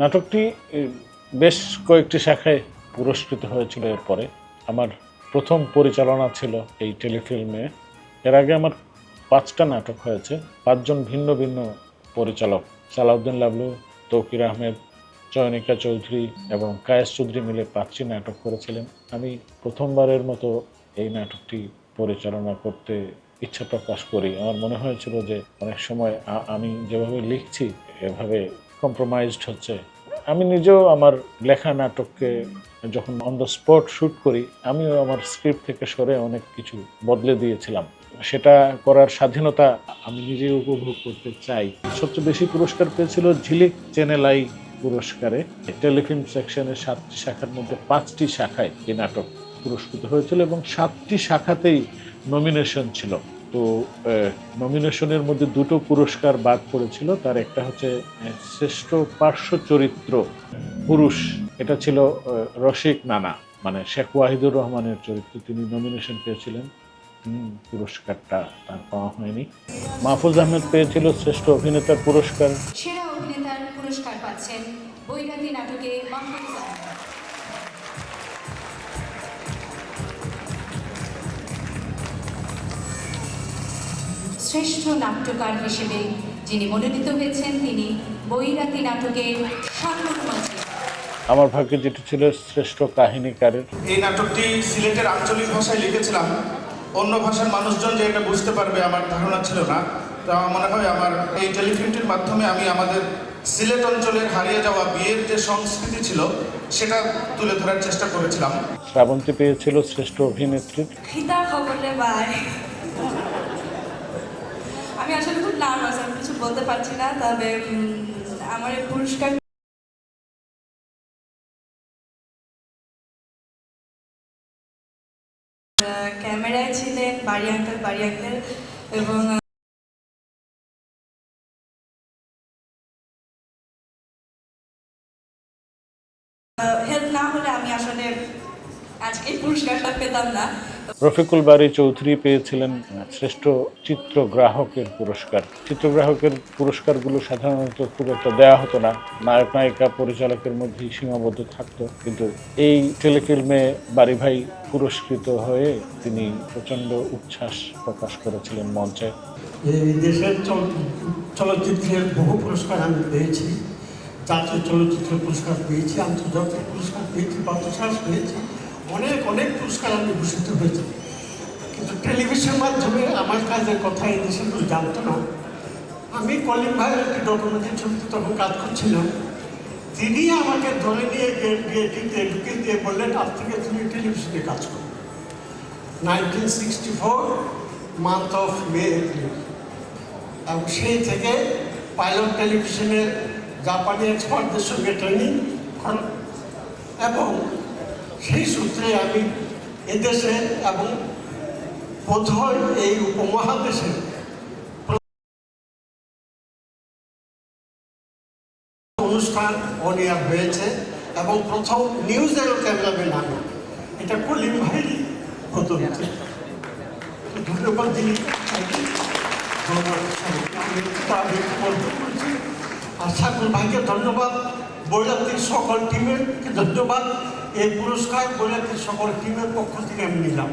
নাটকটি বেশ কয়েকটি শাখায় পুরস্কৃত হয়েছিল এরপরে। আমার প্রথম পরিচালনা ছিল এই টেলিফিল্মে। এর আগে আমার পাঁচটা নাটক হয়েছে। পাঁচজন ভিন্ন ভিন্ন পরিচালক। সালাউদ্দিন লাবলু, তৌকির আহমেদ, চয়নিকা চৌধুরী এবং কায়েস চৌধুরী মিলে পাঁচটি নাটক করেছিলেন। আমি প্রথমবারের মতো এই নাটকটি পরিচালনা করতে ইচ্ছা প্রকাশ করি। আমার মনে হয়েছিল যে অনেক সময় আমি যেভাবে লিখছি, এভাবে কম্প্রোমাইজড হচ্ছে। আমি নিজেও আমার লেখা নাটককে যখন অন দ্য স্পট শ্যুট করি, আমিও আমার স্ক্রিপ্ট থেকে সরে অনেক কিছু বদলে দিয়েছিলাম। সেটা করার স্বাধীনতা আমি নিজেই উপভোগ করতে চাই। সবচেয়ে বেশি পুরস্কার পেয়েছিল ঝিলিক চ্যানেল আই পুরস্কারে। টেলিফিল্ম সেকশনের সাতটি শাখার মধ্যে পাঁচটি শাখায় এই নাটক পুরস্কৃত হয়েছিল এবং সাতটি শাখাতেই নমিনেশন ছিল। তো নমিনেশনের মধ্যে দুটো পুরস্কার বাদ পড়েছিল। তার একটা হচ্ছে শ্রেষ্ঠ পার্শ্ব চরিত্র পুরুষ। এটা ছিল রসিক নানা মানে শেখ ওয়াহিদুর রহমানের চরিত্র। তিনি নমিনেশন পেয়েছিলেন। পুরস্কারটা তার পাওয়া হয়নি। মাহফুজ আহমেদ পেয়েছিল শ্রেষ্ঠ অভিনেতার পুরস্কার। সেরা অভিনেতার পুরস্কার পাচ্ছেন বৈরাগী নাটকে মাহফুজ আহমেদ। শ্রেষ্ঠ নাট্যকার হিসেবে যিনি মনোনীত হয়েছেন তিনি বৈরাতি নাটকের স্বর্ণর আমার ভাগ্যে যেটি ছিল শ্রেষ্ঠ কাহিনীকারের। এই নাটকটি সিলেটের আঞ্চলিক ভাষায় লিখেছিলাম। অন্য ভাষার মানুষজন যে এটা বুঝতে পারবে আমার ধারণা ছিল না। তো আমার মনে হয় আমার এই টেলিফিল্মটির মাধ্যমে আমি আমাদের সিলেট অঞ্চলের হারিয়ে যাওয়া বিয়ের যে সংস্কৃতি ছিল সেটা তুলে ধরার চেষ্টা করেছিলাম। শ্রাবন্তী পেয়েছিল শ্রেষ্ঠ অভিনেত্রী। খিতার খবরে বাই। আমি আসলে খুব নার্ভাস আমি কিছু বলতে পারছি না, তবে আমার এই পুরস্কার ক্যামেরায় ছিলেন বাড়ি আঙ্কেল বাড়ি আঙ্কেল, এবং হেল্প না হলে আমি আসলে আজকে পুরস্কারটা পেতাম না। রফিকুল বারী চৌধুরী পেয়েছিলেন শ্রেষ্ঠ চিত্রগ্রাহকের পুরস্কার। চিত্রগ্রাহকের পুরস্কারগুলো সাধারণত খুব একটা দেওয়া হতো না। নায়ক, নায়িকা, পরিচালকের মধ্যেই সীমাবদ্ধ থাকতো। কিন্তু এই টেলিফিল্মে বাড়ি ভাই পুরস্কৃত হয়ে তিনি প্রচণ্ড উচ্ছ্বাস প্রকাশ করেছিলেন মঞ্চে। দেশের চলচ্চিত্রের বহু পুরস্কার আমি পেয়েছি। জাতীয় চলচ্চিত্র পুরস্কার পেয়েছি, আন্তর্জাতিক পুরস্কার পেয়েছি বাতাসাস পেয়েছি। অনেক অনেক পুরস্কার আমি ভূষিত হয়েছি। কিন্তু টেলিভিশন মাধ্যমে আমার কাজের কথা এই দেশের কেউ জানতো না। আমি কলিম ভাইয়ের একটি ডকুমেন্টারি ছবিতে তখন কাজ করছিলাম। তিনি আমাকে ধরে নিয়ে গেট দিয়ে ঢুকে দিয়ে বললেন, আজ থেকে তুমি টেলিভিশনে কাজ করো। Nineteen sixty four month of May April এবং সেই থেকে পাইলট টেলিভিশনের জাপানি এক্সপার্টদের সঙ্গে ট্রেনিং এবং সেই সূত্রে আমি এদেশে এবং বোধহয় এই উপমহাদেশে অনুষ্ঠান অনিয়ার হয়েছে এবং প্রথম নিউজ নিউজের ক্যামেরাম্যান আমি। এটা কলিম ভাইরই প্রথম। ধন্যবাদ করছি। আর ঠাকুর ভাইকে ধন্যবাদ। বৈরাতির সকল টিমের ধন্যবাদ। এই পুরস্কার বৈরাতির সকল টিমের পক্ষ থেকে আমি নিলাম।